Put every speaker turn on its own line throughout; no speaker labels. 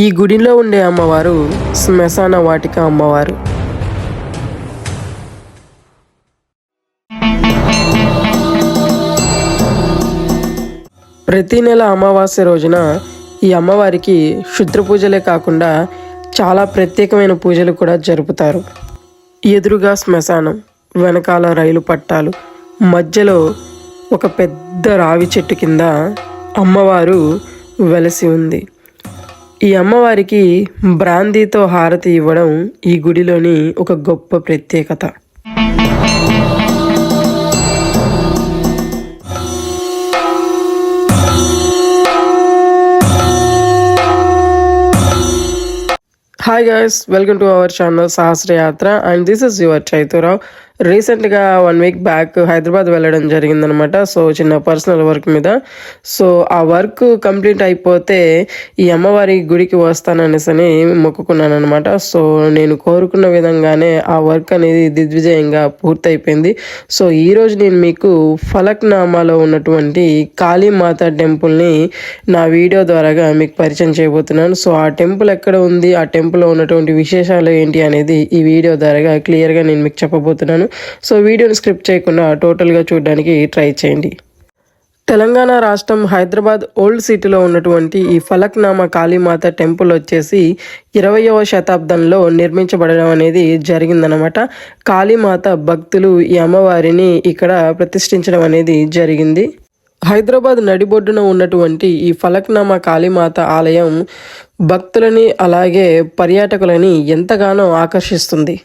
ఈ గుడిలో ఉండే అమ్మవారు శ్మశాన వాటిక అమ్మవారు. ప్రతి నెల అమావాస్య రోజున ఈ అమ్మవారికి క్షుద్ర పూజలే కాకుండా చాలా ప్రత్యేకమైన పూజలు కూడా జరుపుతారు. ఎదురుగా శ్మశానం వెనకాల రైలు పట్టాలు మధ్యలో ఒక పెద్ద రావి చెట్టు కింద అమ్మవారు వెలసి ఉంది. ఈ అమ్మవారికి బ్రాందీతో హారతి ఇవ్వడం ఈ గుడిలోని ఒక గొప్ప ప్రత్యేకత. Hi guys welcome to our channel Sahasra Yatra and this is your Chaiturao రీసెంట్గా వన్ వీక్ బ్యాక్ హైదరాబాద్ వెళ్ళడం జరిగిందనమాట. సో చిన్న పర్సనల్ వర్క్ మీద. సో ఆ వర్క్ కంప్లీట్ అయిపోతే ఈ అమ్మవారి గుడికి వస్తాననేసని అని మొక్కుకున్నాను అనమాట సో నేను కోరుకున్న విధంగానే ఆ వర్క్ అనేది దిగ్విజయంగా పూర్తయిపోయింది. సో ఈరోజు నేను మీకు ఫలక్నామాలో ఉన్నటువంటి కాళీమాత టెంపుల్ని నా వీడియో ద్వారాగా మీకు పరిచయం చేయబోతున్నాను. సో ఆ టెంపుల్ ఎక్కడ ఉంది? ఆ టెంపుల్లో ఉన్నటువంటి విశేషాలు ఏంటి అనేది ఈ వీడియో ద్వారాగా క్లియర్గా నేను మీకు చెప్పబోతున్నాను. సో వీడియోని స్క్రిప్ట్ చేయకుండా టోటల్గా చూడడానికి ట్రై చేయండి. తెలంగాణ రాష్ట్రం హైదరాబాద్ ఓల్డ్ సిటీలో ఉన్నటువంటి ఈ ఫలక్నామా కాళీమాత టెంపుల్ వచ్చేసి ఇరవయవ శతాబ్దంలో నిర్మించబడడం అనేది జరిగిందనమాట కాళీమాత భక్తులు ఈ అమ్మవారిని ఇక్కడ ప్రతిష్ఠించడం అనేది జరిగింది. హైదరాబాద్ నడిబొడ్డున ఉన్నటువంటి ఈ ఫలక్నామా కాళీమాత ఆలయం భక్తులని అలాగే పర్యాటకులని ఎంతగానో ఆకర్షిస్తుంది.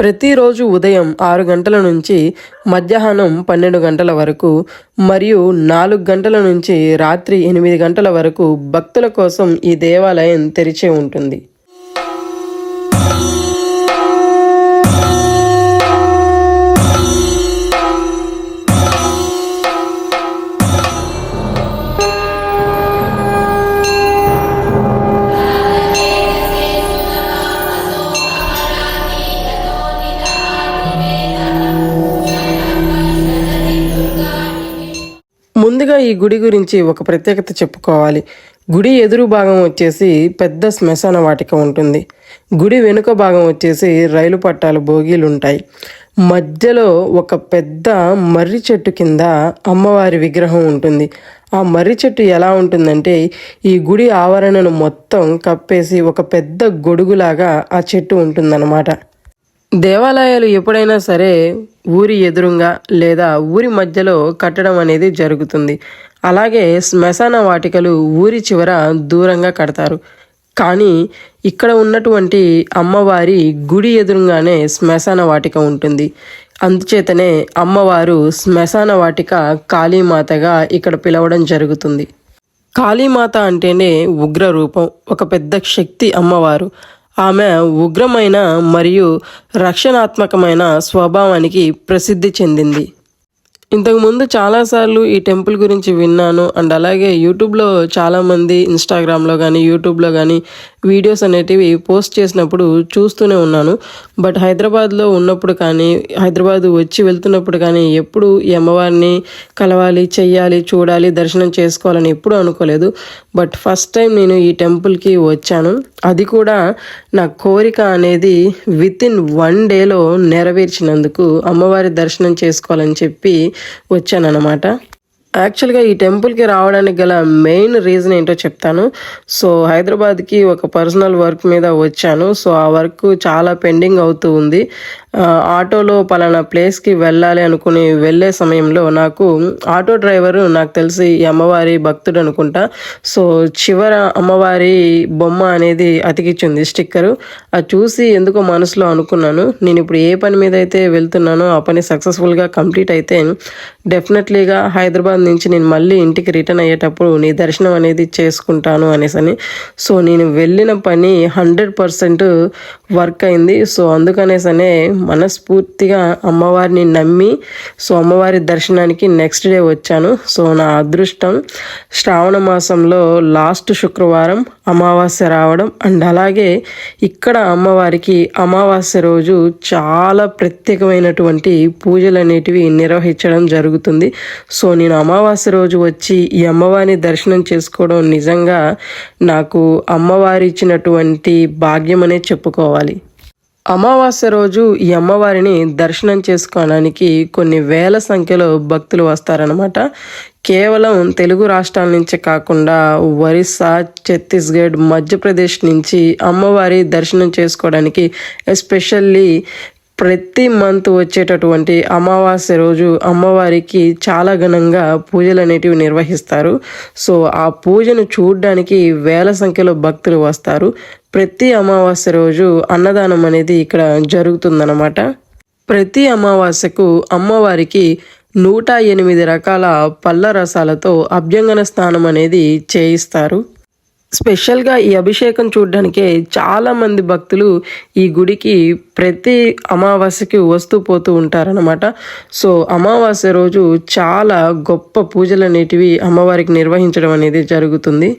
ప్రతిరోజు ఉదయం ఆరు గంటల నుంచి మధ్యాహ్నం పన్నెండు గంటల వరకు మరియు నాలుగు గంటల నుంచి రాత్రి ఎనిమిది గంటల వరకు భక్తుల కోసం ఈ దేవాలయం తెరిచే ఉంటుంది. ఈ గుడి గురించి ఒక ప్రత్యేకత చెప్పుకోవాలి. గుడి ఎదురు భాగం వచ్చేసి పెద్ద శ్మశాన వాటిక ఉంటుంది. గుడి వెనుక భాగం వచ్చేసి రైలు పట్టాలు బోగీలు ఉంటాయి మధ్యలో ఒక పెద్ద మర్రి చెట్టు కింద అమ్మవారి విగ్రహం ఉంటుంది. ఆ మర్రి చెట్టు ఎలా ఉంటుందంటే ఈ గుడి ఆవరణను మొత్తం కప్పేసి ఒక పెద్ద గొడుగులాగా ఆ చెట్టు ఉంటుందన్నమాట. దేవాలయాలు ఎప్పుడైనా సరే ఊరి ఎదురుగా లేదా ఊరి మధ్యలో కట్టడం అనేది జరుగుతుంది. అలాగే శ్మశాన వాటికలు ఊరి చివర దూరంగా కడతారు. కానీ ఇక్కడ ఉన్నటువంటి అమ్మవారి గుడి ఎదురుగానే శ్మశాన వాటిక ఉంటుంది. అందుచేతనే అమ్మవారు శ్మశాన వాటిక కాళీమాతగా ఇక్కడ పిలవడం జరుగుతుంది. కాళీమాత అంటేనే ఉగ్ర రూపం ఒక పెద్ద శక్తి అమ్మవారు. ఆమె ఉగ్రమైన మరియు రక్షణాత్మకమైన స్వభావానికి ప్రసిద్ధి చెందింది. ఇంతకుముందు చాలాసార్లు ఈ టెంపుల్ గురించి విన్నాను. అండ్ అలాగే యూట్యూబ్లో చాలామంది ఇన్స్టాగ్రామ్లో కానీ యూట్యూబ్లో కానీ వీడియోస్ అనేటివి పోస్ట్ చేసినప్పుడు చూస్తూనే ఉన్నాను. బట్ హైదరాబాద్లో ఉన్నప్పుడు కానీ హైదరాబాద్ వచ్చి వెళ్తున్నప్పుడు కానీ ఎప్పుడు ఈ అమ్మవారిని కలవాలి చెయ్యాలి చూడాలి దర్శనం చేసుకోవాలని ఎప్పుడూ అనుకోలేదు. బట్ ఫస్ట్ టైం నేను ఈ టెంపుల్కి వచ్చాను. అది కూడా నా కోరిక అనేది విత్ ఇన్ వన్ డేలో నెరవేర్చినందుకు అమ్మవారి దర్శనం చేసుకోవాలని చెప్పి వచ్చానన్నమాట. యాక్చువల్గా ఈ టెంపుల్కి రావడానికి గల మెయిన్ రీజన్ ఏంటో చెప్తాను. సో హైదరాబాద్కి ఒక పర్సనల్ వర్క్ మీద వచ్చాను. సో ఆ వర్క్ చాలా పెండింగ్ అవుతూ ఉంది. ఆటోలో పలానా ప్లేస్కి వెళ్ళాలి అనుకుని వెళ్ళే సమయంలో నాకు ఆటో డ్రైవరు నాకు తెలిసి ఈ అమ్మవారి భక్తుడు అనుకుంటా. సో చివర అమ్మవారి బొమ్మ అనేది అతికిచ్చింది స్టిక్కరు. అది చూసి ఎందుకో మనసులో అనుకున్నాను. నేను ఇప్పుడు ఏ పని మీద అయితే వెళ్తున్నానో ఆ పని సక్సెస్ఫుల్గా కంప్లీట్ అయితే డెఫినెట్లీగా హైదరాబాద్ నుంచి నేను మళ్ళీ ఇంటికి రిటర్న్ అయ్యేటప్పుడు నీ దర్శనం అనేది చేసుకుంటాను అనేసని. సో నేను వెళ్ళిన పని హండ్రెడ్ పర్సెంట్ వర్క్ అయింది. సో అందుకనేసనే మనస్ఫూర్తిగా అమ్మవారిని నమ్మి సో అమ్మవారి దర్శనానికి నెక్స్ట్ డే వచ్చాను. సో నా అదృష్టం శ్రావణ మాసంలో లాస్ట్ శుక్రవారం అమావాస్య రావడం అండ్ అలాగే ఇక్కడ అమ్మవారికి అమావాస్య రోజు చాలా ప్రత్యేకమైనటువంటి పూజలు అనేటివి నిర్వహించడం జరుగుతుంది. సో నేను అమావాస్య రోజు వచ్చి ఈ అమ్మవారిని దర్శనం చేసుకోవడం నిజంగా నాకు అమ్మవారి ఇచ్చినటువంటి భాగ్యం అనే చెప్పుకోవాలి. అమావాస్య రోజు ఈ అమ్మవారిని దర్శనం చేసుకోవడానికి కొన్ని వేల సంఖ్యలో భక్తులు వస్తారనమాట కేవలం తెలుగు రాష్ట్రాల నుంచి కాకుండా ఒరిస్సా ఛత్తీస్గఢ్ మధ్యప్రదేశ్ నుంచి అమ్మవారి దర్శనం చేసుకోవడానికి ఎస్పెషల్లీ ప్రతి మంత్ వచ్చేటటువంటి అమావాస్య రోజు అమ్మవారికి చాలా ఘనంగా పూజలు అనేటివి నిర్వహిస్తారు. సో ఆ పూజను చూడడానికి వేల సంఖ్యలో భక్తులు వస్తారు. ప్రతి అమావాస్య రోజు అన్నదానం అనేది ఇక్కడ జరుగుతుందన్నమాట. ప్రతి అమావాస్యకు అమ్మవారికి నూట ఎనిమిది రకాల పళ్ళ రసాలతో అభ్యంగన స్నానం అనేది చేయిస్తారు. స్పెషల్గా ఈ అభిషేకం చూడడానికే చాలామంది భక్తులు ఈ గుడికి ప్రతి అమావాస్యకి వస్తూ పోతూ ఉంటారనమాట సో అమావాస్య రోజు చాలా గొప్ప పూజలు అనేటివి అమ్మవారికి నిర్వహించడం అనేది జరుగుతుంది.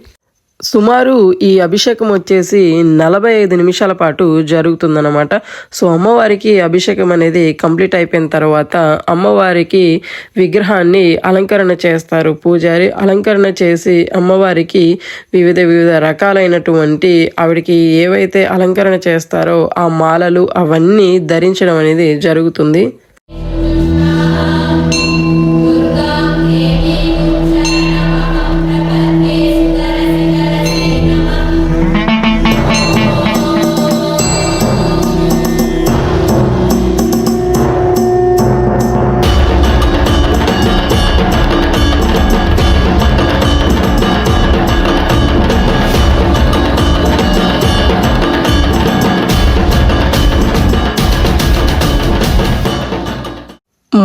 సుమారు ఈ అభిషేకం వచ్చేసి నలభై ఐదు నిమిషాల పాటు జరుగుతుందన్నమాట. సో అమ్మవారికి అభిషేకం అనేది కంప్లీట్ అయిపోయిన తర్వాత అమ్మవారికి విగ్రహాన్ని అలంకరణ చేస్తారు పూజారి. అలంకరణ చేసి అమ్మవారికి వివిధ వివిధ రకాలైనటువంటి ఆవిడకి ఏవైతే అలంకరణ చేస్తారో ఆ మాలలు అవన్నీ ధరించడం అనేది జరుగుతుంది.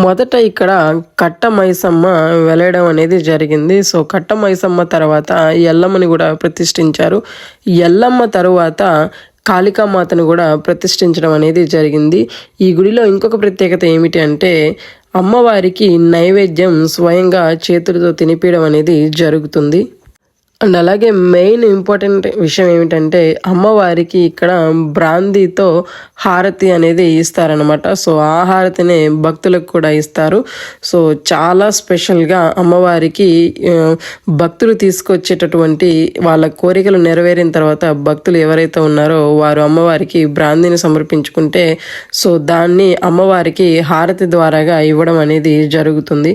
మొదట ఇక్కడ కట్ట మైసమ్మ వెలయడం అనేది జరిగింది. సో కట్ట మైసమ్మ తర్వాత ఎల్లమ్మని కూడా ప్రతిష్ఠించారు. ఎల్లమ్మ తరువాత కాళికామాతను కూడా ప్రతిష్ఠించడం అనేది జరిగింది. ఈ గుడిలో ఇంకొక ప్రత్యేకత ఏమిటి అంటే అమ్మవారికి నైవేద్యం స్వయంగా చేతులతో తినిపించడం అనేది జరుగుతుంది. అండ్ అలాగే మెయిన్ ఇంపార్టెంట్ విషయం ఏమిటంటే అమ్మవారికి ఇక్కడ బ్రాందీతో హారతి అనేది ఇస్తారనమాట సో ఆ హారతిని భక్తులకు కూడా ఇస్తారు. సో చాలా స్పెషల్గా అమ్మవారికి భక్తులు తీసుకొచ్చేటటువంటి వాళ్ళ కోరికలు నెరవేరిన తర్వాత భక్తులు ఎవరైతే ఉన్నారో వారు అమ్మవారికి బ్రాందీని సమర్పించుకుంటే సో దాన్ని అమ్మవారికి హారతి ద్వారాగా ఇవ్వడం అనేది జరుగుతుంది.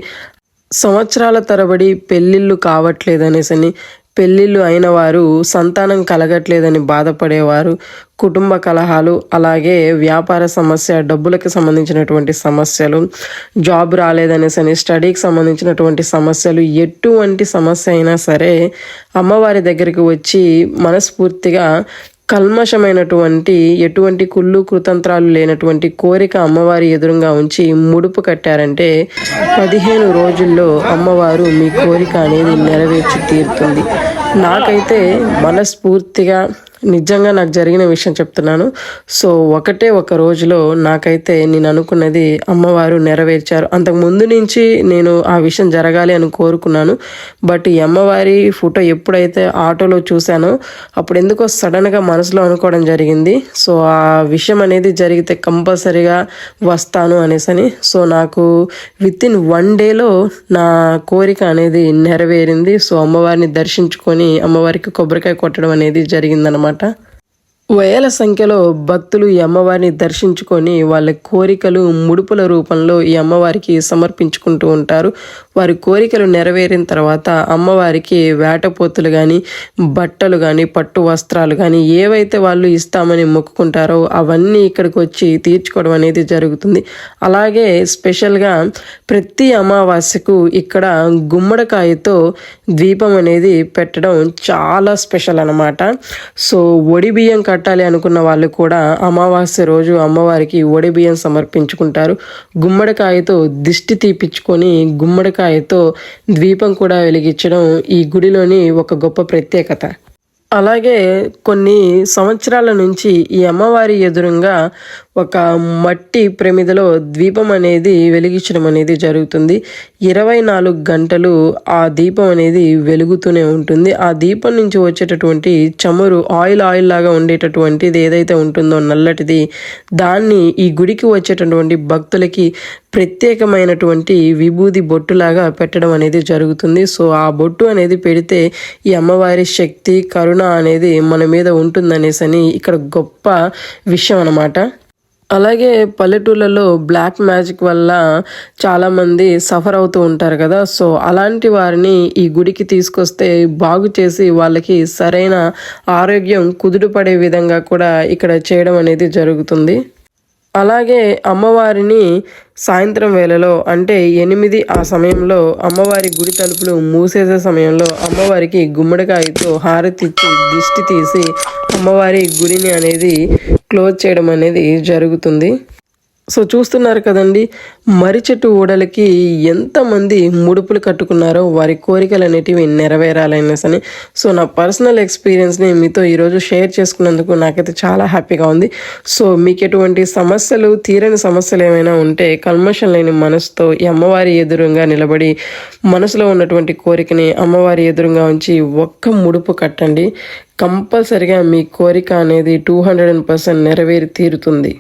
సంవత్సరాల తరబడి పెళ్ళిళ్ళు కావట్లేదనేసని పెళ్ళిళ్ళు అయిన వారు సంతానం కలగట్లేదని బాధపడేవారు. కుటుంబ కలహాలు అలాగే వ్యాపార సమస్య డబ్బులకు సంబంధించినటువంటి సమస్యలు జాబ్ రాలేదనేసని స్టడీకి సంబంధించినటువంటి సమస్యలు ఎటువంటి సమస్య అయినా సరే అమ్మవారి దగ్గరికి వచ్చి మనస్ఫూర్తిగా కల్మషమైనటువంటి ఎటువంటి కుళ్ళు కృతంత్రాలు లేనటువంటి కోరిక అమ్మవారి ఎదురుగా ఉంచి ముడుపు కట్టారంటే పదిహేను రోజుల్లో అమ్మవారు మీ కోరిక అనేది నెరవేర్చి తీరుతుంది. నాకైతే మనస్ఫూర్తిగా నిజంగా నాకు జరిగిన విషయం చెప్తున్నాను. సో ఒకటే ఒక రోజులో నాకైతే నేను అనుకున్నది అమ్మవారు నెరవేర్చారు. అంతకు ముందు నుంచి నేను ఆ విషయం జరగాలి అని కోరుకున్నాను. బట్ ఈ అమ్మవారి ఫోటో ఎప్పుడైతే ఆటోలో చూశానో అప్పుడు ఎందుకో సడన్గా మనసులో అనుకోవడం జరిగింది. సో ఆ విషయం అనేది జరిగితే కంపల్సరీగా వస్తాను అనేసని. సో నాకు విత్ ఇన్ వన్ డేలో నా కోరిక అనేది నెరవేరింది. సో అమ్మవారిని దర్శించుకొని అమ్మవారికి కొబ్బరికాయ కొట్టడం అనేది జరిగిందనమాట వేల సంఖ్యలో భక్తులు ఈ అమ్మవారిని దర్శించుకొని వాళ్ళ కోరికలు ముడుపుల రూపంలో ఈ అమ్మవారికి సమర్పించుకుంటూ ఉంటారు. వారి కోరికలు నెరవేరిన తర్వాత అమ్మవారికి వేటపోతులు కానీ బట్టలు కానీ పట్టు వస్త్రాలు కానీ ఏవైతే వాళ్ళు ఇస్తామని మొక్కుకుంటారో అవన్నీ ఇక్కడికి వచ్చి తీర్చుకోవడం అనేది జరుగుతుంది. అలాగే స్పెషల్గా ప్రతి అమావాస్యకు ఇక్కడ గుమ్మడికాయతో దీపం అనేది పెట్టడం చాలా స్పెషల్ అనమాట సో ఒడి బియ్యం కట్టాలి అనుకున్న వాళ్ళు కూడా అమావాస్య రోజు అమ్మవారికి ఒడి బియ్యం సమర్పించుకుంటారు. గుమ్మడికాయతో దిష్టి తీపిచ్చుకొని గుమ్మడికాయతో ద్వీపం కూడా వెలిగించడం ఈ గుడిలోని ఒక గొప్ప ప్రత్యేకత. అలాగే కొన్ని సంవత్సరాల నుంచి ఈ అమ్మవారి ఎదురుగా ఒక మట్టి ప్రమిదలో దీపం అనేది వెలిగించడం అనేది జరుగుతుంది. ఇరవై నాలుగు గంటలు ఆ దీపం అనేది వెలుగుతూనే ఉంటుంది. ఆ దీపం నుంచి వచ్చేటటువంటి చమురు ఆయిల్ ఆయిల్ లాగా ఉండేటటువంటిది ఏదైతే ఉంటుందో నల్లటిది దాన్ని ఈ గుడికి వచ్చేటటువంటి భక్తులకి ప్రత్యేకమైనటువంటి విభూది బొట్టులాగా పెట్టడం అనేది జరుగుతుంది. సో ఆ బొట్టు అనేది పెడితే ఈ అమ్మవారి శక్తి కరుణ అనేది మన మీద ఉంటుందనేసి అని ఇక్కడ గొప్ప విషయం అన్నమాట. అలాగే పల్లెటూళ్ళలో బ్లాక్ మ్యాజిక్ వల్ల చాలామంది సఫర్ అవుతూ ఉంటారు కదా. సో అలాంటి వారిని ఈ గుడికి తీసుకొస్తే బాగు చేసి వాళ్ళకి సరైన ఆరోగ్యం కుదుటపడే విధంగా కూడా ఇక్కడ చేయడం అనేది జరుగుతుంది. అలాగే అమ్మవారిని సాయంత్రం వేళలో అంటే ఎనిమిది ఆ సమయంలో అమ్మవారి గుడి తలుపులు మూసేసే సమయంలో అమ్మవారికి గుమ్మడికాయతో హారతి ఇచ్చి దిష్టి తీసి అమ్మవారి గుడిని అనేది క్లోజ్ చేయడం అనేది జరుగుతుంది. సో చూస్తున్నారు కదండి మర్రి చెట్టు ఊడలకి ఎంతమంది ముడుపులు కట్టుకున్నారో వారి కోరికలు అనేటివి నెరవేరాలనేసి సో నా పర్సనల్ ఎక్స్పీరియన్స్ని మీతో ఈరోజు షేర్ చేసుకున్నందుకు నాకైతే చాలా హ్యాపీగా ఉంది. సో మీకు ఎటువంటి సమస్యలు తీరని సమస్యలు ఏమైనా ఉంటే కల్మషం లేని మనసుతో ఈ అమ్మవారి ఎదురుగా నిలబడి మనసులో ఉన్నటువంటి కోరికని అమ్మవారి ఎదురుగా ఉంచి ఒక్క ముడుపు కట్టండి. కంపల్సరిగా మీ కోరిక అనేది టూ హండ్రెడ్ పర్సెంట్ నెరవేరి తీరుతుంది.